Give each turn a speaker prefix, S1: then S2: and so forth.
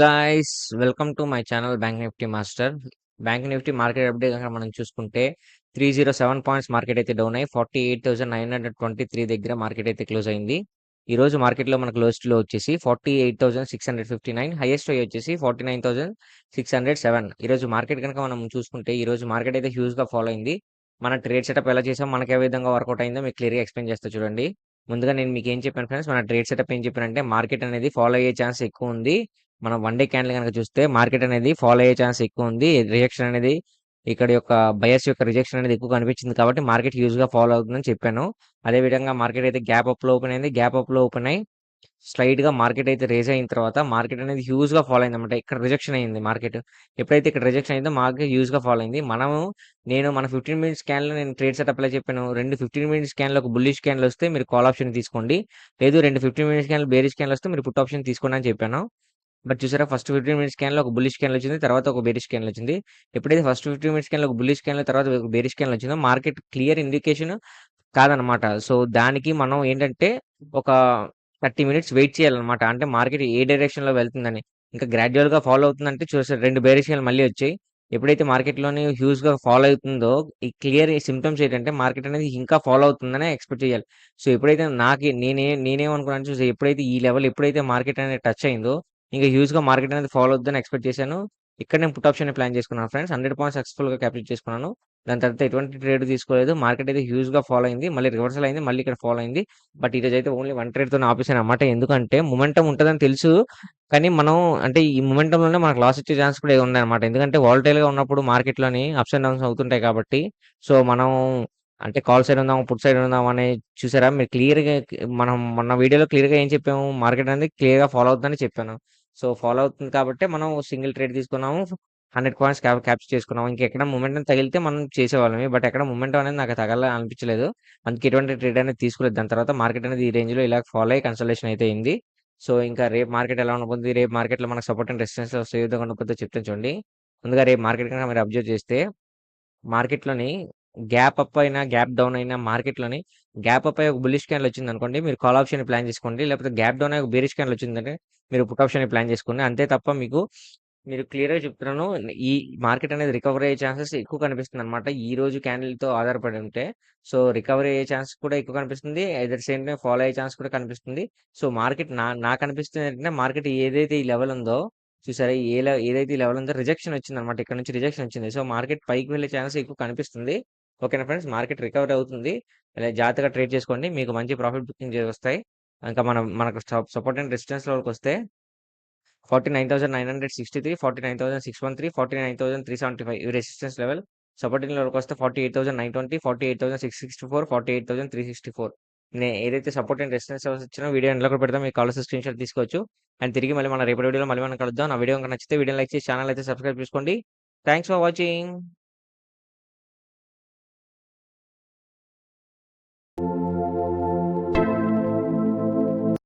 S1: Guys welcome to my channel bank nifty master bank nifty market update కనుక మనం చూసుకుంటే three zero seven points market అయితే down అయ్యి forty eight thousand nine hundred twenty three దగ్గర market అయితే close అయింది. ఈ రోజు మార్కెట్లో మనకు లోస్ట్లో వచ్చేసి forty eight thousand six hundred fifty nine highest వచ్చేసి forty nine thousand six hundred seven ఈ రోజు మార్కెట్ కనుక మనం చూసుకుంటే ఈ రోజు మార్కెట్ అయితే హ్యూజ్గా ఫాలో అయింది. మన ట్రేడ్ సెటప్ ఎలా చేసాం మనకి ఏ విధంగా వర్కౌట్ అయిందో మీకు క్లియర్గా ఎక్స్ప్లెయిన్ చేస్తా చూడండి. ముందుగా నేను మీకు ఏం చెప్పాను ఫ్రెండ్స్ మన ట్రేడ్ సెటప్ ఏం చెప్పానంటే మార్కెట్ అనేది ఫాలో అయ్యే ఛాన్స్ ఎక్కువ ఉంది. మనం వన్ డే క్యాండిల్ కనుక చూస్తే మార్కెట్ అనేది ఫాలో అయ్యే ఛాన్స్ ఎక్కువ ఉంది. రిజెక్షన్ అనేది ఇక్కడ యొక్క బయర్స్ యొక్క రిజెక్షన్ అనేది ఎక్కువ కనిపించింది కాబట్టి మార్కెట్ యూజ్గా ఫాలో అవుతుందని చెప్పాను. అదే విధంగా మార్కెట్ అయితే గ్యాప్ అప్లో ఓపెన్ అయింది. గ్యాప్ అప్లో ఓపెన్ అయ్యి స్ట్రైట్గా మార్కెట్ అయితే రేజ్ అయిన తర్వాత మార్కెట్ అనేది హ్యూజ్గా ఫాలో అయింది అనమాట ఇక్కడ రిజెక్షన్ అయింది మార్కెట్ ఎప్పుడైతే ఇక్కడ రిజెక్షన్ అయిందో మార్కెట్ హ్యూజ్గా ఫాలో అయింది. మనము నేను మన ఫిఫ్టీన్ మినిట్స్ స్కాన్లో నేను ట్రేడ్ సెటప్ చెప్పాను. రెండు ఫిఫ్టీన్ మినిట్స్ స్కాన్లో ఒక బుల్లిష్ స్కాన్లు వస్తే మీరు కాల్ ఆప్షన్ తీసుకోండి. లేదు రెండు ఫిఫ్టీన్ మినిట్స్ స్కాన్ బేరీ స్కాన్లు వస్తే మీరు పుట్ ఆప్షన్ తీసుకోండి అని చెప్పాను. బట్ చూసారా ఫస్ట్ ఫిఫ్టీన్ మినిట్స్ స్కాన్లో ఒక బుల్లిష్ స్కాన్ వచ్చింది తర్వాత ఒక బేరీ స్కాన్ వచ్చింది. ఎప్పుడైతే ఫస్ట్ ఫిఫ్టీన్ మినిట్స్ స్కాన్లో ఒక బుల్లిష్ స్కాన్ తర్వాత ఒక బేరీ స్కాన్ వచ్చిందో మార్కెట్ క్లియర్ ఇండికేషన్ కాదనమాట సో దానికి మనం ఏంటంటే ఒక థర్టీ మినిట్స్ వెయిట్ చేయాలన్నమాట. అంటే మార్కెట్ ఏ డైరెక్షన్లో వెళ్తుందని. ఇంకా గ్రాడ్యువల్గా ఫాలో అవుతుందంటే చూసారు రెండు బేరీ స్కాన్ మళ్ళీ వచ్చాయి. ఎప్పుడైతే మార్కెట్లోని హ్యూజ్గా ఫాలో అవుతుందో ఈ క్లియర్ సిమ్టమ్స్ ఏంటంటే మార్కెట్ అనేది ఇంకా ఫాలో అవుతుందని ఎక్స్పెక్ట్ చేయాలి. సో ఎప్పుడైతే నాకు నేనే నేనేమనుకున్నాను చూసి ఎప్పుడైతే ఈ లెవెల్ ఎప్పుడైతే మార్కెట్ అనేది టచ్ అయిందో ఇంకా హ్యూజ్గా మార్కెట్ అనేది ఫాలో అవుతుందని ఎక్స్పెక్ట్ చేశాను. ఇక్కడ నేను పుట్ ఆప్షన్ ప్లాన్ చేసుకున్నాను ఫ్రెండ్స్ హండ్రెడ్ పాయింట్స్ సక్సెస్ఫుల్గా క్యాప్చర్ చేసుకున్నాను. దాని తర్వాత ఎటువంటి ట్రేడ్ తీసుకోలేదు. మార్కెట్ అయితే హ్యూజ్గా ఫాలో అయింది. మళ్ళీ రివర్సల్ అయింది. మళ్ళీ ఇక్కడ ఫాలో అయింది. బట్ ఈరోజు అయితే ఓన్లీ వన్ ట్రేడ్తో ఆపేసాను అనమాట ఎందుకంటే మొమెంటం ఉంటుందని తెలుసు. కానీ మనం అంటే ఈ మొమెంటం లోనే మనకు లాస్ వచ్చే ఛాన్స్ కూడా ఉందన్నమాట ఎందుకంటే వాలటైల్గా ఉన్నప్పుడు మార్కెట్లోని అప్స్ అండ్ డౌన్స్ అవుతుంటాయి కాబట్టి. సో మనం అంటే కాల్ సైడ్ ఉందాం పుట్ సైడ్ ఉందాం అని చూసారా? మీరు క్లియర్గా మనం మొన్న వీడియోలో క్లియర్గా ఏం చెప్పాము? మార్కెట్ అనేది క్లియర్గా ఫాలో అవుతుందని చెప్పాను. సో ఫాలో అవుతుంది కాబట్టి మనం సింగిల్ ట్రేడ్ తీసుకున్నాము. హండ్రెడ్ పాయింట్స్ క్యాప్ క్యాప్చర్ చేసుకున్నాం ఇంకెక్కడ మూమెంట్ తగిలితే మనం చేసేవాళ్ళమే. బట్ ఎక్కడ మూమెంట్ అనేది నాకు తగల అనిపించలేదు. అందుకే ఎటువంటి ట్రేడ్ అనేది తీసుకోలేదు. దాని తర్వాత మార్కెట్ అనేది ఈ రేంజ్లో ఇలా ఫాలో అయ్యి కన్సల్టేషన్ అయితే అయింది. సో ఇంకా రేపు మార్కెట్ ఎలా ఉండబోతుంది? రేపు మార్కెట్లో మనకు సపోర్ట్ అండ్ రెసిస్టెన్స్ ఏ విధంగా ఉండబోతుందో చెప్తాను చూడండి. ముందుగా రేపు మార్కెట్ కనుక మీరు అబ్జర్వ్ చేస్తే మార్కెట్లోని గ్యాప్ అప్ అయినా గ్యాప్ డౌన్ అయినా మార్కెట్లోని గ్యాప్ అప్ అయ్యి ఒక బుల్లిష్ క్యాన్లు వచ్చింది అనుకోండి మీరు కాల్ ఆప్షన్ ప్లాన్ చేసుకోండి లేకపోతే గ్యాప్ డౌన్ అయ్యి ఒక బేరిష్ క్యాన్లు వచ్చిందంటే మీరు పుట్ ఆప్షన్ ప్లాన్ చేసుకోండి. అంతే తప్ప మీకు మీరు క్లియర్గా చెప్తున్నాను ఈ మార్కెట్ అనేది రికవరీ అయ్యే ఛాన్సెస్ ఎక్కువ కనిపిస్తుంది అనమాట ఈ రోజు క్యాండిల్తో ఆధారపడి ఉంటే సో రికవరీ అయ్యే ఛాన్స్ కూడా ఎక్కువ కనిపిస్తుంది. At the same time follow అయ్యే ఛాన్స్ కూడా కనిపిస్తుంది. సో మార్కెట్ నా నాకు అనిపిస్తుంది ఏంటంటే మార్కెట్ ఏదైతే ఈ లెవెల్ ఉందో చూసారా ఏ ఏదైతే ఈ లెవెల్ ఉందో రిజెక్షన్ వచ్చింది అనమాట ఇక్కడ నుంచి రిజెక్షన్ వచ్చింది. సో మార్కెట్ పైకి వెళ్ళే ఛాన్స్ ఎక్కువ కనిపిస్తుంది. ఓకేనా ఫ్రెండ్స్? మార్కెట్ రికవర్ అవుతుంది. జాగ్రత్తగా ట్రేడ్ చేసుకోండి. మీకు మంచి ప్రాఫిట్ బుకింగ్ వస్తాయి. ఇంకా మనం మనకు సపోర్ట్ అండ్ రెసిస్టెన్స్ లెవెల్కి వస్తే forty nine thousand nine hundred sixty three forty nine thousand six one three forty nine thousand three seventy five ఇవి రెసిస్టెన్స్ లెవెల్. సపోర్టింగ్ వరకు వస్తే forty eight thousand nine twenty forty eight thousand six sixty four forty eight thousand three sixty four. నేను ఏదైతే support and resistance levels వచ్చినా video ఎండ్లో కూడా పెడతాం. మీకు కావాల్సిన స్క్రీన్ షాట్ తీసుకోవచ్చు. అండ్ తిరిగి మళ్ళీ మన రేపటి వీడియోలో మళ్ళీ మనం కలుద్దాం. నా వీడియో కనుక నచ్చితే వీడియో లైక్ చేసి ఛానల్ అయితే సబ్స్క్రైబ్ చేసుకోండి. Thanks for watching.